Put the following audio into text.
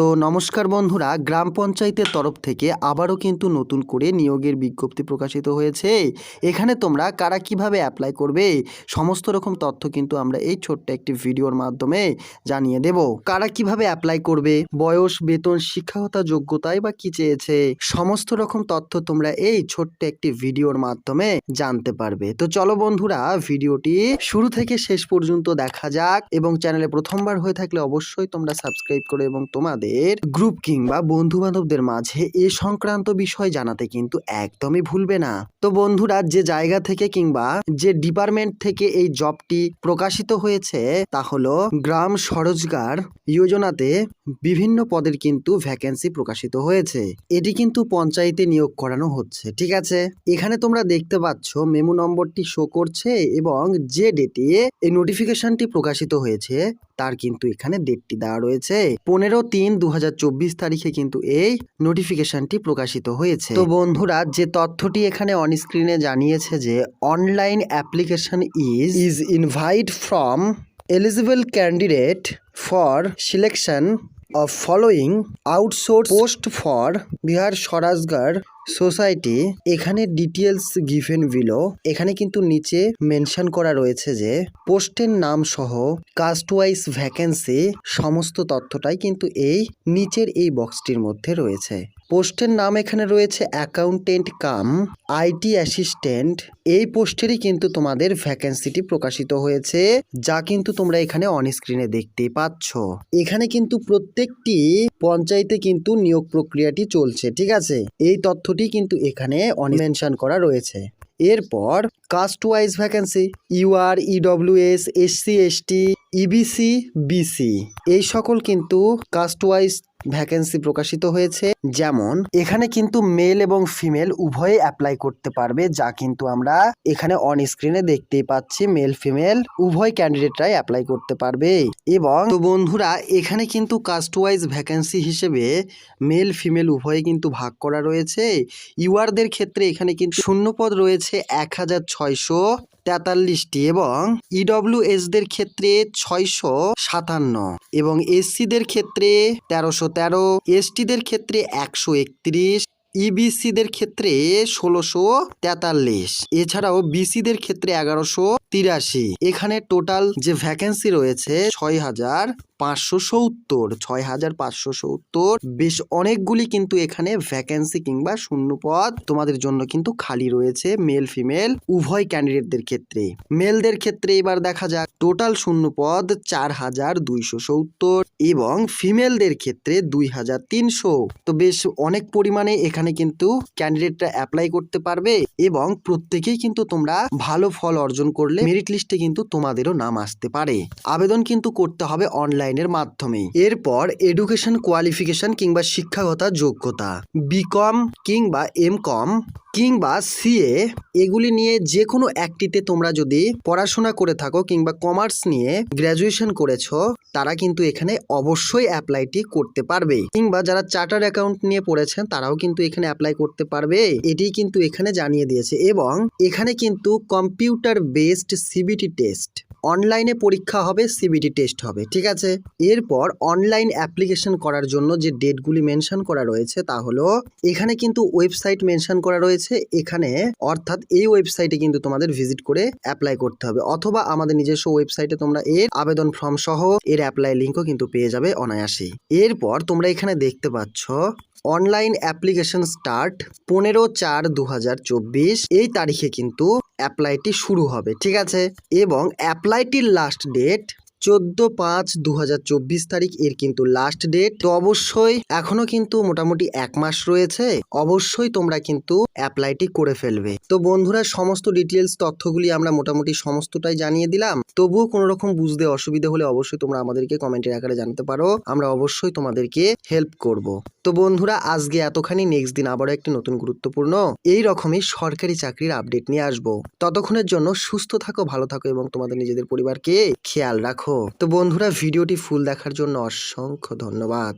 তো নমস্কার বন্ধুরা, গ্রাম পঞ্চায়েতের তরফ থেকে আবারও কিন্তু নতুন করে নিয়োগের বিজ্ঞপ্তি প্রকাশিত হয়েছে। এখানে তোমরা কারা কীভাবে অ্যাপ্লাই করবে, সমস্ত রকম তথ্য কিন্তু আমরা এই ছোট্ট একটি ভিডিওর মাধ্যমে জানিয়ে দেব। কারা কীভাবে অ্যাপ্লাই করবে, বয়স, বেতন, শিক্ষাগত যোগ্যতায় বা কি চেয়েছে, সমস্ত রকম তথ্য তোমরা এই ছোট্ট একটি ভিডিওর মাধ্যমে জানতে পারবে। তো চলো বন্ধুরা, ভিডিওটি শুরু থেকে শেষ পর্যন্ত দেখা যাক এবং চ্যানেলে প্রথমবার হয়ে থাকলে অবশ্যই তোমরা সাবস্ক্রাইব করো এবং তোমাদের গ্রুপ কিংবা বন্ধু বান্ধবদের মাঝে এ সংক্রান্ত বিষয় জানাতে কিন্তু একদমই ভুলবে না। তো বন্ধুরা, যে জায়গা থেকে কিংবা যে ডিপার্টমেন্ট থেকে এই জবটি প্রকাশিত হয়েছে, তা হলো গ্রাম স্বরোজগার যোজনাতে বিভিন্ন পদের কিন্তু ভ্যাকেন্সি প্রকাশিত হয়েছে। এটি কিন্তু পঞ্চায়েতে নিয়োগ করানো হচ্ছে, ঠিক আছে? এখানে তোমরা দেখতে পাচ্ছ মেমো নম্বরটি শো করছে এবং যে ডেটে এই নোটিফিকেশনটি প্রকাশিত হয়েছে তার কিন্তু এখানে ডেটটি দেওয়া রয়েছে। পনেরো তিন দু তারিখে কিন্তু এই নোটিফিকেশনটি প্রকাশিত হয়েছে। তো বন্ধুরা, যে তথ্যটি এখানে অন স্ক্রিনে জানিয়েছে যে online application is is invite from eligible candidate for selection of following outsource post for Bihar Swarozgar society এখানে ডিটেলস গিভেন বিলো এখানে কিন্তু নিচে মেনশন করা রয়েছে যে, পোস্টের নাম সহ কাস্ট ওয়াইজ ভ্যাকেন্সি সমস্ত তথ্যটাই কিন্তু এই নিচের এই বক্সটির মধ্যে রয়েছে। পোস্টের নাম এখানে রয়েছে অ্যাকাউন্টেন্ট কাম, আইটি অ্যাসিস্ট্যান্ট। এই পোস্টেরই কিন্তু তোমাদের ভ্যাকেন্সিটি প্রকাশিত হয়েছে, যা কিন্তু তোমরা এখানে অন স্ক্রিনে দেখতেই পাচ্ছ। এখানে কিন্তু প্রত্যেকটি পঞ্চায়েতে কিন্তু নিয়োগ প্রক্রিয়াটি চলছে, ঠিক আছে? এই তথ্যটি কিন্তু এখানে অনমেনশন করা রয়েছে। এরপর caste wise vacancy UR EWS SC ST EBC BC এই সকল কিন্তু কাস্ট ওয়াইজ ভ্যাকেন্সি প্রকাশিত হয়েছে। যেমন, এখানে কিন্তু মেল এবং ফিমেল উভয়ে অ্যাপ্লাই করতে পারবে, যা কিন্তু আমরা এখানে অন স্ক্রিনে দেখতেই পাচ্ছি, মেল, ফিমেল উভয় ক্যান্ডিডেটরাই অ্যাপ্লাই করতে পারবে। এবং বন্ধুরা, এখানে কিন্তু কাস্ট ওয়াইজ ভ্যাকেন্সি হিসেবে মেল, ফিমেল উভয়ে কিন্তু ভাগ করা রয়েছে। ইউআরদের ক্ষেত্রে এখানে কিন্তু শূন্যপদ রয়েছে এক হাজার ছয়শো তেতাল্লিশটি এবং ইডব্লিউএসদের ক্ষেত্রে ছয়শো সাতান্ন এবং এসসিদের ক্ষেত্রে তেরোশো তেরো, এসটিদের ক্ষেত্রে একশো একত্রিশ, ইবিসিদের ক্ষেত্রে ষোলোশো তেতাল্লিশ, এছাড়াও বিসিদের ক্ষেত্রে এগারোশো তিরাশি। এখানে টোটাল যে ভ্যাকেন্সি রয়েছে, ছয় হাজার পাঁচশো সত্তর, ছয় হাজার পাঁচশো সত্তর। বেশ অনেকগুলি কিন্তু এখানে ভ্যাকেন্সি কিংবা শূন্য পদ তোমাদের জন্য কিন্তু খালি রয়েছে মেল ফিমেল উভয় ক্যান্ডিডেটদের ক্ষেত্রে। মেলদের ক্ষেত্রে এবার দেখা যাক। টোটাল শূন্য পদ চার হাজার দুইশো সত্তর এবং ফিমেলদের ক্ষেত্রে দুই হাজার তিনশো। তো বেশ অনেক পরিমাণে এখানে কিন্তু ক্যান্ডিডেটরা অ্যাপ্লাই করতে পারবে এবং প্রত্যেকেই কিন্তু তোমরা ভালো ফল অর্জন করলে মেরিট লিস্টে কিন্তু তোমাদেরও নাম আসতে পারে। আবেদন কিন্তু করতে হবে অনলাইনের মাধ্যমে এরপর এডুকেশন কোয়ালিফিকেশন কিংবা শিক্ষাগত যোগ্যতা। বিকম কিংবা এম কম কিংবা সিএ, এগুলি নিয়ে যে কোনো একটিতে তোমরা যদি পড়াশোনা করে থাকো কিংবা কমার্স নিয়ে গ্র্যাজুয়েশন করেছ, তারা কিন্তু এখানে অবশ্যই অ্যাপ্লাইটি করতে পারবে। কিংবা যারা চার্টার অ্যাকাউন্ট নিয়ে পড়েছেন, তারাও কিন্তু এখানে অ্যাপ্লাই করতে পারবে। এটি কিন্তু এখানে জানিয়ে দিয়েছে এবং এখানে কিন্তু কম্পিউটার বেসড সিবিটি টেস্ট অনলাইনে পরীক্ষা হবে সিবিটি টেস্ট হবে, ঠিক আছে? এরপর অনলাইন অ্যাপ্লিকেশন করার জন্য যে ডেটগুলি মেনশন করা রয়েছে তা হলো, এখানে কিন্তু ওয়েবসাইট মেনশন করা রয়েছে, এখানে অর্থাৎ এই ওয়েবসাইটে কিন্তু তোমাদের ভিজিট করে অ্যাপ্লাই করতে হবে, অথবা আমাদের নিজস্ব ওয়েবসাইটে তোমরা এর আবেদন ফর্ম সহ এর অ্যাপ্লাই লিঙ্কও কিন্তু পেয়ে যাবে অনায়াসে এরপর তোমরা এখানে দেখতে পাচ্ছ অনলাইন অ্যাপ্লিকেশন স্টার্ট পনেরো চার দু এই তারিখে কিন্তু অ্যাপ্লাইটি শুরু হবে ঠিক আছে? এবং অ্যাপ্লাইটির লাস্ট ডেট চোদ্দ পাঁচ দু তারিখ এর কিন্তু লাস্ট ডেট তো অবশ্যই এখনও কিন্তু মোটামুটি এক মাস রয়েছে। অবশ্যই তোমরা কিন্তু অ্যাপ্লাইটি করে ফেলবে। তো বন্ধুরা, সমস্ত ডিটেলস তথ্যগুলি আমরা মোটামুটি সমস্তটাই জানিয়ে দিলাম। তবুও কোনো রকম বুঝতে অসুবিধা হলে অবশ্যই তোমরা আমাদেরকে কমেন্টের আকারে জানতে পারো। আমরা অবশ্যই তোমাদেরকে হেল্প করব। তো বন্ধুরা, আজকে এতখানি নেক্সট দিন আবারও একটি নতুন গুরুত্বপূর্ণ, এই রকমই সরকারি চাকরির আপডেট নিয়ে আসব। ততক্ষণের জন্য সুস্থ থাকো, ভালো থাকো এবং তোমাদের নিজেদের পরিবারকে খেয়াল রাখো। তো বন্ধুরা ভিডিওটি ফুল দেখার জন্য অসংখ্য ধন্যবাদ।